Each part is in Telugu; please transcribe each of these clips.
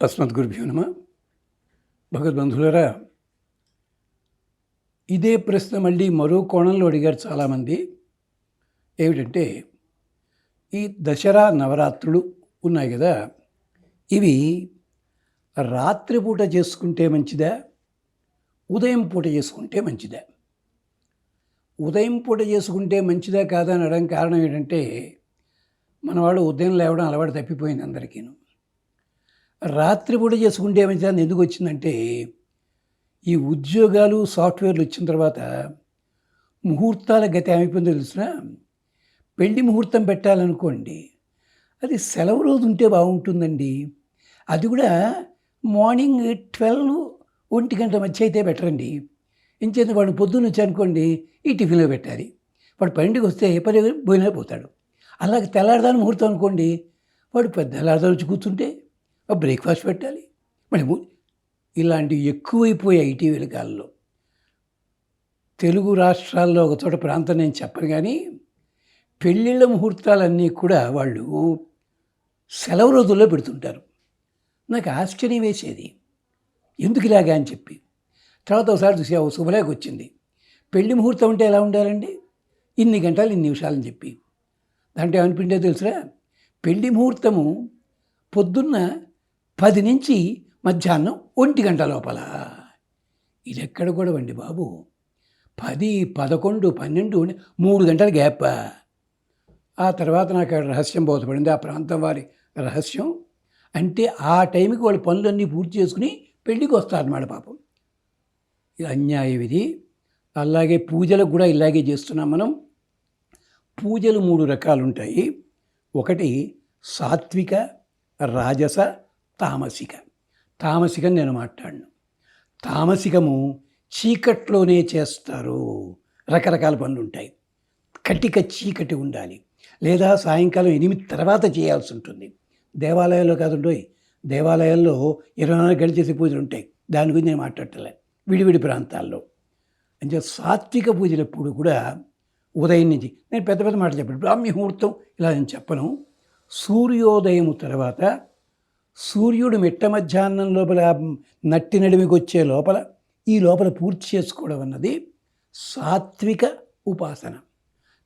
అస్మద్గురుభ్యో నమ. భగవద్బంధులరా ఇదే ప్రశ్న మళ్ళీ మరో కోణంలో అడిగారు చాలామంది. ఏమిటంటే ఈ దసరా నవరాత్రులు ఉన్నాయి కదా ఇవి రాత్రిపూట చేసుకుంటే మంచిదా ఉదయం పూట చేసుకుంటే మంచిదా? ఉదయం పూట చేసుకుంటే మంచిదా కాదా అని కారణం ఏంటంటే మనవాడు ఉదయం లేవడం అలవాటు తప్పిపోయింది అందరికీను. రాత్రిపూట చేసుకుంటే మంచిదా ఎందుకు వచ్చిందంటే ఈ ఉద్యోగాలు సాఫ్ట్వేర్లు వచ్చిన తర్వాత ముహూర్తాల గతి ఏమైపోయిందో తెలిసిన? పెళ్ళి ముహూర్తం పెట్టాలనుకోండి అది సెలవు రోజు ఉంటే బాగుంటుందండి. అది కూడా మార్నింగ్ ట్వెల్వ్ ఒంటి గంట మధ్య అయితే పెట్టరండి ఇంచేత వాడు పొద్దున్న వచ్చి అనుకోండి ఈ టిఫిన్లో పెట్టాలి. వాడు పన్నెండుకి వస్తే పది భోజనం పోతాడు. అలాగే తెల్లారదాని ముహూర్తం అనుకోండి వాడు పెద్ద తెల్లారదాని వచ్చి కూర్చుంటే బ్రేక్ఫాస్ట్ పెట్టాలి. మరి ఇలాంటివి ఎక్కువైపోయాయి ఐటీ కాలంలో తెలుగు రాష్ట్రాల్లో ఒక చోట ప్రాంతం నేను చెప్పను కానీ పెళ్ళిళ్ళ ముహూర్తాలన్నీ కూడా వాళ్ళు సెలవు రోజుల్లో పెడుతుంటారు. నాకు ఆశ్చర్యం వేసేది ఎందుకు ఇలాగా అని చెప్పి. తర్వాత ఒకసారి చూసి ఓ శుభలేఖ వచ్చింది. పెళ్ళి ముహూర్తం అంటే ఎలా ఉండాలండి? ఇన్ని గంటలు ఇన్ని నిమిషాలని చెప్పి. దాంట్లో ఏమనిపిండే తెలుసురా? పెళ్ళి ముహూర్తము పొద్దున్న పది నుంచి మధ్యాహ్నం ఒంటి గంట లోపల. ఇది ఎక్కడ కూడా అండి బాబు? పది పదకొండు పన్నెండు మూడు గంటల గ్యాప్. ఆ తర్వాత నాకు రహస్యం బోధపడింది. ఆ ప్రాంతం వారి రహస్యం అంటే ఆ టైంకి వాళ్ళ పనులన్నీ పూర్తి చేసుకుని పెళ్ళికి వస్తారన్నమాట పాపం. ఇది అన్యాయం ఇది. అలాగే పూజలకు కూడా ఇలాగే చేస్తున్నాం మనం. పూజలు మూడు రకాలు ఉంటాయి ఒకటి సాత్విక రాజస తామసిక. తామసికం నేను మాట్లాడను. తామసికము చీకట్లోనే చేస్తారు. రకరకాల పనులు ఉంటాయి కటిక చీకటి ఉండాలి. లేదా సాయంకాలం ఎనిమిది తర్వాత చేయాల్సి ఉంటుంది. దేవాలయాల్లో కాదుండోయ్ దేవాలయాల్లో ఇరవై నాలుగు గంటలు చేసే పూజలు ఉంటాయి. దాని గురించి నేను మాట్లాడలే విడివిడి ప్రాంతాల్లో. అంటే సాత్విక పూజలు ఎప్పుడు కూడా ఉదయం నుంచి నేను పెద్ద పెద్ద మాట చెప్పాను. బ్రాహ్మీ ముహూర్తం ఇలా నేను చెప్పను. సూర్యోదయం తర్వాత సూర్యుడు మిట్ట మధ్యాహ్నం లోపల నట్టి నడిమికి వచ్చే లోపల ఈ లోపల పూర్తి చేసుకోవడం అన్నది సాత్విక ఉపాసన.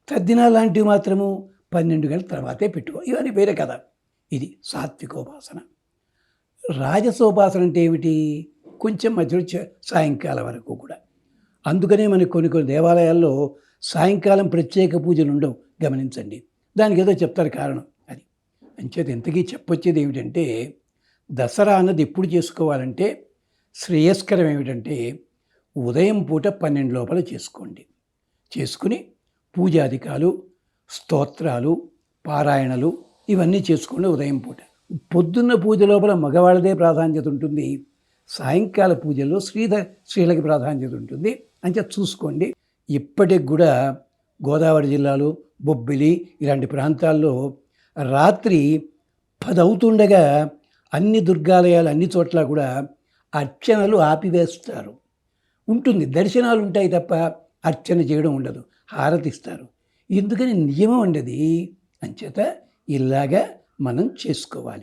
తద్దినాలు లాంటివి మాత్రము పన్నెండు గంటల తర్వాతే పెట్టుకో. ఇవన్నీ వేరే కథ. ఇది సాత్వికోపాసన. రాజసోపాసన అంటే ఏమిటి? కొంచెం మధ్యలో సాయంకాలం వరకు కూడా. అందుకనే మనకి కొన్ని కొన్ని దేవాలయాల్లో సాయంకాలం ప్రత్యేక పూజలు ఉండవు. గమనించండి. దానికి ఏదో చెప్తారు కారణం అది. అంచేత ఇంతకీ చెప్పొచ్చేది ఏమిటంటే దసరా అన్నది ఎప్పుడు చేసుకోవాలంటే శ్రేయస్కరం ఏమిటంటే ఉదయం పూట పన్నెండు లోపల చేసుకోండి. చేసుకుని పూజాధికాలు స్తోత్రాలు పారాయణలు ఇవన్నీ చేసుకోండి ఉదయం పూట. పొద్దున్న పూజ లోపల మగవాళ్ళదే ప్రాధాన్యత ఉంటుంది. సాయంకాల పూజల్లో శ్రీధ స్త్రీలకి ప్రాధాన్యత ఉంటుంది. అంతే చూసుకోండి. ఇప్పటికి కూడా గోదావరి జిల్లాలో బొబ్బిలి ఇలాంటి ప్రాంతాల్లో రాత్రి పదవుతుండగా అన్ని దుర్గాలయాలు అన్ని చోట్ల కూడా అర్చనలు ఆపివేస్తారు. ఉంటుంది. దర్శనాలు ఉంటాయి తప్ప అర్చన చేయడం ఉండదు. హారతిస్తారు. ఎందుకని నియమం ఉండదు. అంచేత ఇలాగా మనం చేసుకోవాలి.